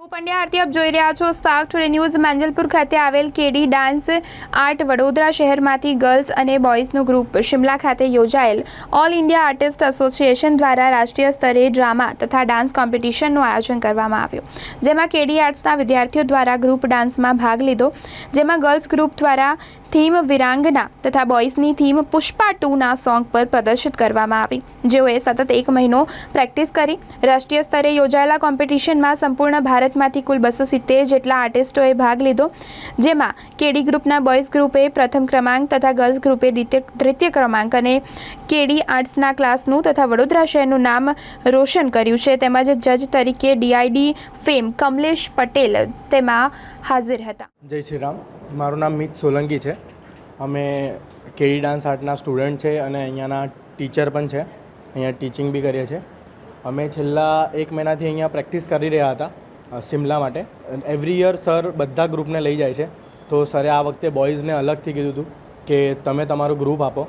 હું પંડ્યા આરતી આપ જોઈ રહ્યા છો સ્પાર્ક ટુડે ન્યૂઝ માંજલપુર ખાતે આવેલ કેડી ડાન્સ આર્ટ વડોદરા શહેરમાંથી ગર્લ્સ અને બોયઝનું ગ્રુપ શિમલા ખાતે યોજાયેલ ઓલ ઇન્ડિયા આર્ટિસ્ટ એસોસિએશન દ્વારા રાષ્ટ્રીય સ્તરે ડ્રામા તથા ડાન્સ કોમ્પિટિશનનું આયોજન કરવામાં આવ્યું. જેમાં કેડી આર્ટ્સના વિદ્યાર્થીઓ દ્વારા ગ્રુપ ડાન્સમાં ભાગ લીધો. જેમાં ગર્લ્સ ગ્રુપ દ્વારા થીમ વિરાંગના તથા બોયઝની થીમ પુષ્પા ટુના સોંગ પર પ્રદર્શિત કરવામાં આવી. જેઓએ સતત એક મહિનો પ્રેક્ટિસ કરી. રાષ્ટ્રીય સ્તરે યોજાયેલા કોમ્પિટિશનમાં સંપૂર્ણ ભારતમાંથી કુલ બસો સિત્તેર જેટલા આર્ટિસ્ટોએ ભાગ લીધો, જેમાં કેડી ગ્રુપના બોયઝ ગ્રુપે પ્રથમ ક્રમાંક તથા ગર્લ્સ ગ્રુપે દ્વિતીય ક્રમાંક અને કેડી આર્ટ્સના ક્લાસનું તથા વડોદરા શહેરનું નામ રોશન કર્યું છે. તેમજ જજ તરીકે ડીઆઈડી ફેમ કમલેશ પટેલ તેમાં હાજર હતા. જય શ્રી રામ. મારું નામ મિત સોલંકી છે. અમે કેડી ડાન્સ આર્ટના સ્ટુડન્ટ છે અને અહીંયાના ટીચર પણ છે. અહીંયા ટીચિંગ બી કરીએ છીએ. અમે છેલ્લા એક મહિનાથી અહીંયા પ્રેક્ટિસ કરી રહ્યા હતા સિમલા માટે. એવરી યર સર બધા ગ્રુપને લઈ જાય છે. તો સરે આ વખતે બોયઝને અલગથી કીધું હતું કે તમે તમારું ગ્રુપ આપો.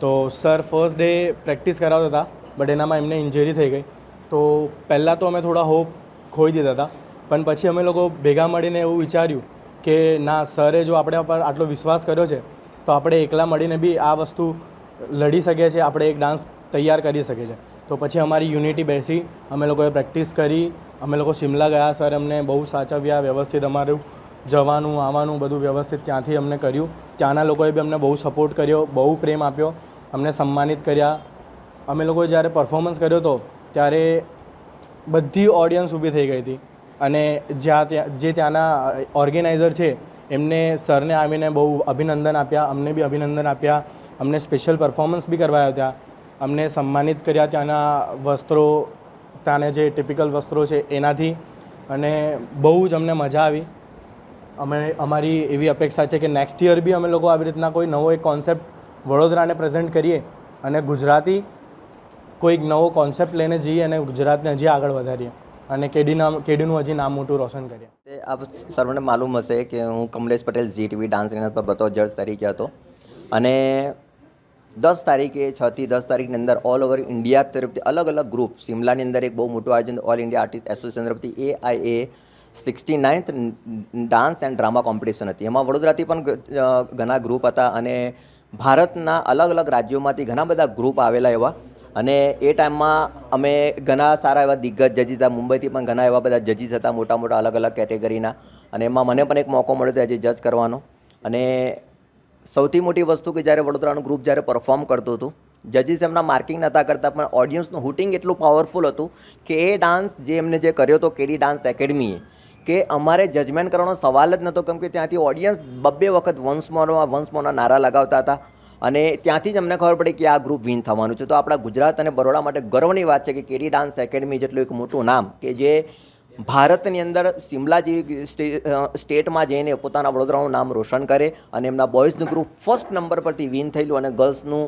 તો સર ફર્સ્ટ ડે પ્રેક્ટિસ કરાવતા હતા, બટ એનામાં એમને ઇન્જરી થઈ ગઈ. તો પહેલાં તો અમે થોડા હોપ ખોઈ દીધા હતા. પણ પછી અમે લોકો ભેગા મળીને એવું વિચાર્યું કે ના, સરે જો આપણે પર આટલો વિશ્વાસ કર્યો છે, તો આપણે એકલા મળીને બી આ વસ્તુ લડી શકીએ છીએ, આપણે એક ડાન્સ તૈયાર કરી શકીએ છીએ. તો પછી અમારી યુનિટી બેસી, અમે લોકોએ પ્રેક્ટિસ કરી, અમે લોકો શિમલા ગયા, સર અમને બહુ સાચવ્યા, વ્યવસ્થિત અમારું જવાનું, આવવાનું, બધું વ્યવસ્થિત ત્યાંથી અમને કર્યું. ત્યાંના લોકોએ બી અમને બહુ સપોર્ટ કર્યો, બહુ પ્રેમ આપ્યો, અમને સન્માનિત કર્યા. અમે લોકોએ જ્યારે પરફોર્મન્સ કર્યો હતો ત્યારે બધી ઓડિયન્સ ઊભી થઈ ગઈ હતી. અને જ્યાં ત્યાં જે ત્યાંના ઓર્ગેનાઇઝર છે, એમને સરને આવીને બહુ અભિનંદન આપ્યા, અમને બી અભિનંદન આપ્યા, અમને સ્પેશિયલ પરફોર્મન્સ બી કરવાયા હતા અમને સન્માનિત કર્યા ત્યાંના વસ્ત્રો, ત્યાંના જે ટિપિકલ વસ્ત્રો છે એનાથી, અને બહુ જ અમને મજા આવી. અમે, અમારી એવી અપેક્ષા છે કે નેક્સ્ટ યર બી અમે લોકો આવી રીતના કોઈ નવો એક કોન્સેપ્ટ વડોદરાને પ્રેઝન્ટ કરીએ અને ગુજરાતી કોઈક નવો કોન્સેપ્ટ લઈને જઈએ અને ગુજરાતને હજી આગળ વધારીએ. અને કેડી નામ કેડીનું હજી નામ મોટું રોશન કર્યા તે આપ સર્વને માલુમ હશે કે હું Kamlesh Patel Zee TV dance event પર બતો જજ તરીકે હતો. અને દસ તારીખે છ થી દસ તારીખની અંદર ઓલ ઓવર ઇન્ડિયા તરફથી અલગ અલગ ગ્રુપ સિમલાની અંદર એક બહુ મોટું આયોજન ઓલ ઇન્ડિયા આર્ટિસ્ટ એસોસિએશન તરફથી A I A sixty ninth dance and drama competition હતી. એમાં વડોદરાથી પણ ઘણા ગ્રુપ હતા અને ભારતના અલગ અલગ રાજ્યોમાંથી ઘણા બધા ગ્રુપ આવેલા એવા. અને એ ટાઈમમાં અમે ઘણા સારા એવા દિગ્ગજ જજીસ હતા. મુંબઈથી પણ ઘણા એવા બધા જજીસ હતા મોટા મોટા અલગ અલગ કેટેગરીના. અને એમાં મને પણ એક મોકો મળ્યો હતો આજે જજ કરવાનો. અને સૌથી મોટી વસ્તુ કે જ્યારે વડોદરાનું ગ્રુપ જ્યારે પરફોર્મ કરતું હતું, જજીસ એમના માર્કિંગ નહોતા કરતા, પણ ઓડિયન્સનું હુટિંગ એટલું પાવરફુલ હતું કે એ ડાન્સ જે એમને જે કર્યો હતો, કેડી ડાન્સ એકેડમીએ, કે અમારે જજમેન્ટ કરવાનો સવાલ જ નહોતો. કેમ કે ત્યાંથી ઓડિયન્સ બબ્બે વખત વંશ મોરમાં વન્સ મોરના નારા લગાવતા હતા. અને ત્યાંથી જ અમને ખબર પડી કે આ ગ્રુપ વિન થવાનું છે. તો આપણા ગુજરાત અને બરોડા માટે ગર્વની વાત છે કે કેડી ડાન્સ એકેડમી જેટલું એક મોટું નામ કે જે ભારતની અંદર સિમલા જેવી સ્ટે- સ્ટેટમાં જઈને પોતાના વડોદરાનું નામ રોશન કરે અને એમના બોયઝનું ગ્રુપ ફર્સ્ટ નંબર પરથી વિન થયેલું અને ગર્લ્સનું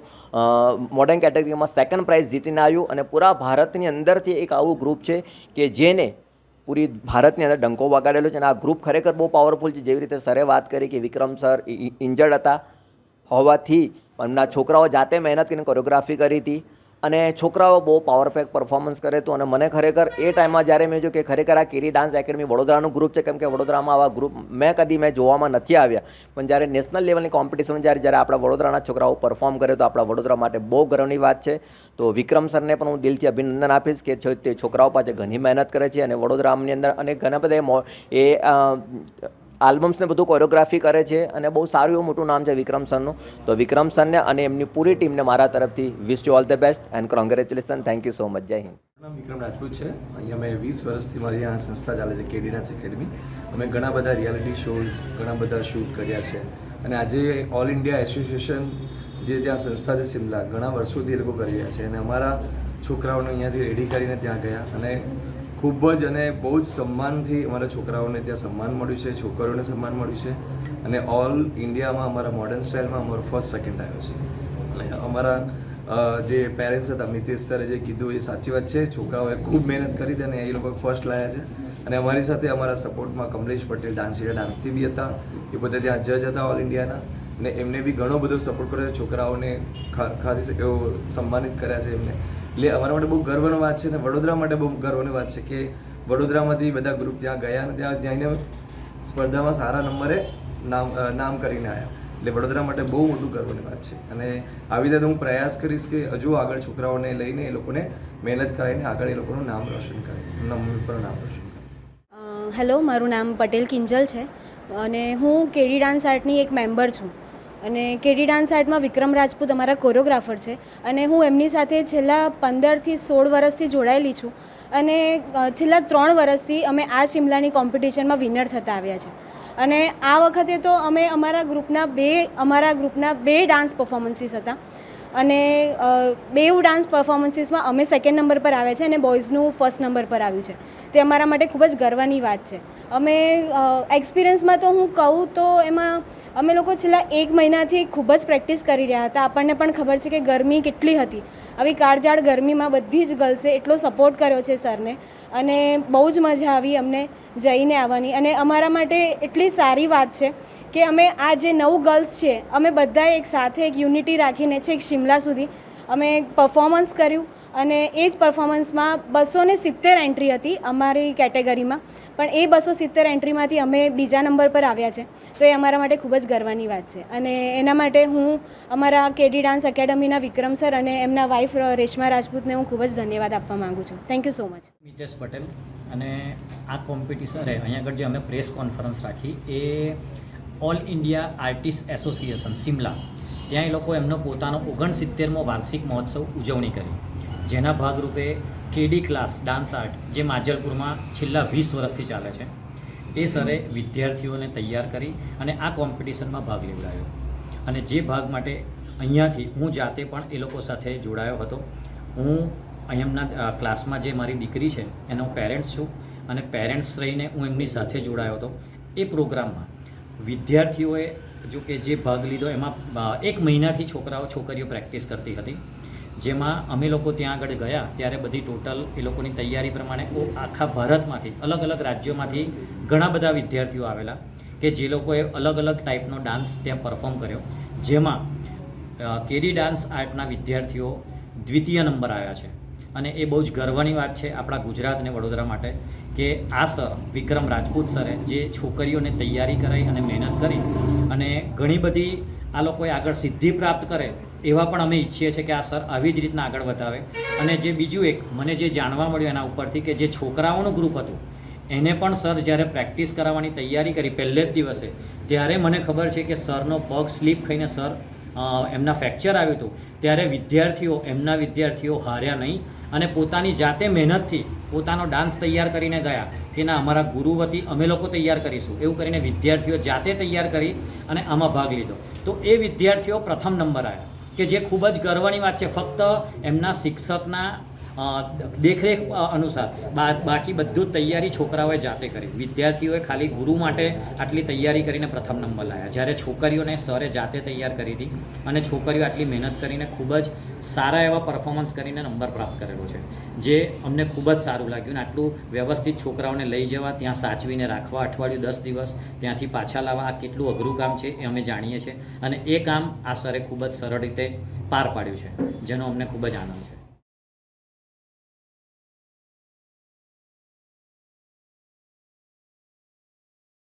મોડર્ન કેટેગરીમાં સેકન્ડ પ્રાઇઝ જીતીને આવ્યું અને પૂરા ભારતની અંદરથી એક આવું ગ્રુપ છે કે જેને પૂરી ભારતની અંદર ડંકો વગાડેલો છે અને આ ગ્રુપ ખરેખર બહુ પાવરફુલ છે. જેવી રીતે સરે વાત કરી કે વિક્રમ સર ઇન્જર્ડ હતા હોવાથી એમના છોકરાઓ જાતે મહેનત કરીને કોરિયોગ્રાફી કરી હતી અને છોકરાઓ બહુ પાવર પેક પરફોર્મન્સ કરે હતું અને મને ખરેખર એ ટાઈમમાં જ્યારે મેં જોયું કે ખરેખર આ કેરી ડાન્સ એકેડમી વડોદરાનું ગ્રુપ છે, કેમ કે વડોદરામાં આવા ગ્રુપ મેં કદી મેં જોવામાં નથી આવ્યા. પણ જ્યારે નેશનલ લેવલની કોમ્પિટિશન જ્યારે જ્યારે આપણા વડોદરાના છોકરાઓ પરફોર્મ કરે તો આપણા વડોદરા માટે બહુ ગર્વની વાત છે. તો વિક્રમ સરને પણ હું દિલથી અભિનંદન આપીશ કે તે છોકરાઓ પાસે ઘણી મહેનત કરે છે અને વડોદરાની અંદર અને ઘણા બધા એ આલ્બમ્સને બધું કોરિયોગ્રાફી કરે છે અને બહુ સારું એવું મોટું નામ છે વિક્રમ સરનું તો વિક્રમ સરને અને એમની પૂરી ટીમને મારા તરફથી wish you all the best and congratulation thank you so much Jai Hind. નામ વિક્રમ રાજપૂત છે. અહીંયા મેં વીસ વર્ષથી મારી આ સંસ્થા ચાલે છે કેડીનાથ એકેડમી અમે ઘણા બધા રિયાલિટી શોઝ ઘણા બધા શૂટ કર્યા છે. અને આજે ઓલ ઇન્ડિયા એસોસિએશન જે ત્યાં સંસ્થા છે સિમલા ઘણા વર્ષોથી એ લોકો કરી રહ્યા છે. અને અમારા છોકરાઓને અહીંયાથી રેડી કરીને ત્યાં ગયા અને ખૂબ જ અને બહુ જ સન્માનથી અમારા છોકરાઓને ત્યાં સન્માન મળ્યું છે, છોકરીઓને સન્માન મળ્યું છે અને ઓલ ઇન્ડિયામાં અમારા મોડર્ન સ્ટાઇલમાં અમારો ફર્સ્ટ સેકન્ડ આવ્યો છે. અને અમારા જે પેરેન્ટ્સ હતા, મિતેશ સરે જે કીધું એ સાચી વાત છે, છોકરાઓએ ખૂબ મહેનત કરી હતી અને એ લોકો ફર્સ્ટ લાયા છે. અને અમારી સાથે અમારા સપોર્ટમાં કમલેશ પટેલ ડાન્સ ડાન્સથી બી હતા. એ બધા ત્યાં જજ હતા ઓલ ઇન્ડિયાના અને એમને બી ઘણો બધો સપોર્ટ કર્યો છે. છોકરાઓને ખાસી એવો સન્માનિત કર્યા છે એમને. એટલે અમારા માટે બહુ ગર્વની વાત છે અને વડોદરા માટે બહુ ગર્વની વાત છે કે વડોદરામાંથી બધા ગ્રુપ ત્યાં ગયા અને ત્યાં જઈને સ્પર્ધામાં સારા નંબરે નામ નામ કરીને આવ્યા એટલે વડોદરા માટે બહુ મોટું ગર્વની વાત છે. અને આવી રીતે હું પ્રયાસ કરીશ કે હજુ આગળ છોકરાઓને લઈને એ લોકોને મહેનત કરાવીને આગળ એ લોકોનું નામ રોશન કરે મમ્મી પણ નામ રોશન કરે હેલો, મારું નામ પટેલ કિંજલ છે. અને હું કેડી ડાન્સ આર્ટની એક મેમ્બર છું. અને કેડી ડાન્સ આર્ટમાં વિક્રમ રાજપૂત અમારા કોરિયોગ્રાફર છે. અને હું એમની સાથે છેલ્લા પંદરથી સોળ વર્ષથી જોડાયેલી છું. અને છેલ્લા ત્રણ વર્ષથી અમે આ શિમલાની કોમ્પિટિશનમાં વિનર થતા આવ્યા છે. અને આ વખતે તો અમે અમારા ગ્રુપના બે, અમારા ગ્રુપના બે ડાન્સ પરફોર્મન્સીસ હતા. અને બેઉ ડાન્સ પરફોર્મન્સીસમાં અમે સેકન્ડ નંબર પર આવ્યા છે અને બોયઝનું ફર્સ્ટ નંબર પર આવ્યું છે. તે અમારા માટે ખૂબ જ ગર્વની વાત છે. અમે એક્સપિરિયન્સમાં તો હું કહું તો એમાં અમે લોકો છેલ્લા એક મહિનાથી ખૂબ જ પ્રેક્ટિસ કરી રહ્યા હતા. આપણને પણ ખબર છે કે ગરમી કેટલી હતી. આવી કાળજાળ ગરમીમાં બધી જ ગર્લ્સે એટલો સપોર્ટ કર્યો છે સરને. અને બહુ જ મજા આવી અમને જઈને આવવાની. અને અમારા માટે એટલી સારી વાત છે કે અમે આ જે નવ ગર્લ્સ છે, અમે બધાએ એક સાથે એક યુનિટી રાખીને છેક શિમલા સુધી અમે પરફોર્મન્સ કર્યું. અને એ જ પરફોર્મન્સમાં બસો સિત્તેર એન્ટ્રી હતી અમારી કેટેગરીમાં પણ એ બસો સિત્તેર એન્ટ્રીમાંથી અમે બીજા નંબર પર આવ્યા છે. તો એ અમારા માટે ખૂબ જ ગર્વની વાત છે. અને એના માટે હું અમારા કેડી ડાન્સ એકેડમીના વિક્રમ સર અને એમના વાઇફ રેશમા રાજપૂતને હું ખૂબ જ ધન્યવાદ આપવા માગું છું. Thank you so much Mitesh Patel. અને આ કોમ્પિટિશને અહીંયા આગળ જે અમે પ્રેસ કોન્ફરન્સ રાખી એ all India artist association Shimla ત્યાં એ લોકો એમનો પોતાનો ઓગણસિત્તેરમો વાર્ષિક મહોત્સવ ઉજવણી કરી. જેના ભાગરૂપે કેડી ક્લાસ ડાન્સ આર્ટ જે માજલપુરમાં છેલ્લા વીસ વર્ષથી ચાલે છે એ સરે વિદ્યાર્થીઓને તૈયાર કરી અને આ કોમ્પિટિશનમાં ભાગ લેવડાવ્યો. અને જે ભાગ માટે અહીંયાથી હું જાતે પણ એ લોકો સાથે જોડાયો હતો. હું અ, ક્લાસમાં જે મારી દીકરી છે એનો પેરેન્ટ્સ છું અને પેરેન્ટ્સ રહીને હું એમની સાથે જોડાયો હતો. એ પ્રોગ્રામમાં વિદ્યાર્થીઓએ જો કે જે ભાગ લીધો એમાં એક મહિનાથી છોકરાઓ, છોકરીઓ પ્રેક્ટિસ કરતી હતી. જેમાં અમે લોકો ત્યાં આગળ ગયા, ત્યારે બધી ટોટલ એ લોકોની તૈયારી પ્રમાણે આખા ભારતમાંથી, અલગ અલગ રાજ્યોમાંથી ઘણા બધા વિદ્યાર્થીઓ આવેલા, કે જે લોકોએ અલગ અલગ ટાઈપનો ડાન્સ ત્યાં પરફોર્મ કર્યો. જેમાં કેરી ડાન્સ આર્ટના વિદ્યાર્થીઓ દ્વિતીય નંબર આવ્યા છે. અને એ બહુ જ ગર્વની વાત છે આપણા ગુજરાત અને વડોદરા માટે કે આ સર વિક્રમ રાજપૂત સરે જે છોકરીઓને તૈયારી કરાઈ અને મહેનત કરી અને ઘણી બધી આ લોકોએ આગળ સિદ્ધિ પ્રાપ્ત કરે એવા પણ અમે ઈચ્છીએ છીએ કે આ સર આવી જ રીતના આગળ વધાવે. અને જે બીજું એક મને જે જાણવા મળ્યું એના ઉપરથી કે જે છોકરાઓનું ગ્રુપ હતું, એને પણ સર જ્યારે પ્રેક્ટિસ કરાવવાની તૈયારી કરી પહેલે જ દિવસે, ત્યારે મને ખબર છે કે સરનો પગ સ્લીપ ખાઈને સર એમના ફ્રેક્ચર આવ્યું હતું, ત્યારે વિદ્યાર્થીઓ, એમના વિદ્યાર્થીઓ હાર્યા નહીં અને પોતાની જાતે મહેનતથી પોતાનો ડાન્સ તૈયાર કરીને ગયા. કે ના અમારા ગુરુ વતી અમે લોકો તૈયાર કરીશું. એવું કરીને વિદ્યાર્થીઓ જાતે તૈયાર કરી અને આમાં ભાગ લીધો. તો એ વિદ્યાર્થીઓ પ્રથમ નંબર આવ્યા, કે જે ખૂબ જ ગર્વની વાત છે. ફક્ત એમના શિક્ષકના દેખરેખ અનુસાર બાકી બધું તૈયારી છોકરાઓએ જાતે કરી. વિદ્યાર્થીઓએ ખાલી ગુરુ માટે આટલી તૈયારી કરીને પ્રથમ નંબર લાવ્યા જ્યારે છોકરીઓને સરે જાતે તૈયાર કરી હતી અને છોકરીઓ આટલી મહેનત કરીને ખૂબ જ સારા એવા પરફોર્મન્સ કરીને નંબર પ્રાપ્ત કરેલો છે. જે અમને ખૂબ જ સારું લાગ્યું અને આટલું વ્યવસ્થિત છોકરાઓને લઈ જવા, ત્યાં સાચવીને રાખવા, અઠવાડિયું દસ દિવસ ત્યાંથી પાછા લાવવા, આ કેટલું અઘરું કામ છે એ અમે જાણીએ છીએ. અને એ કામ આ સરે ખૂબ જ સરળ રીતે પાર પાડ્યું છે, જેનો અમને ખૂબ જ આનંદ છે.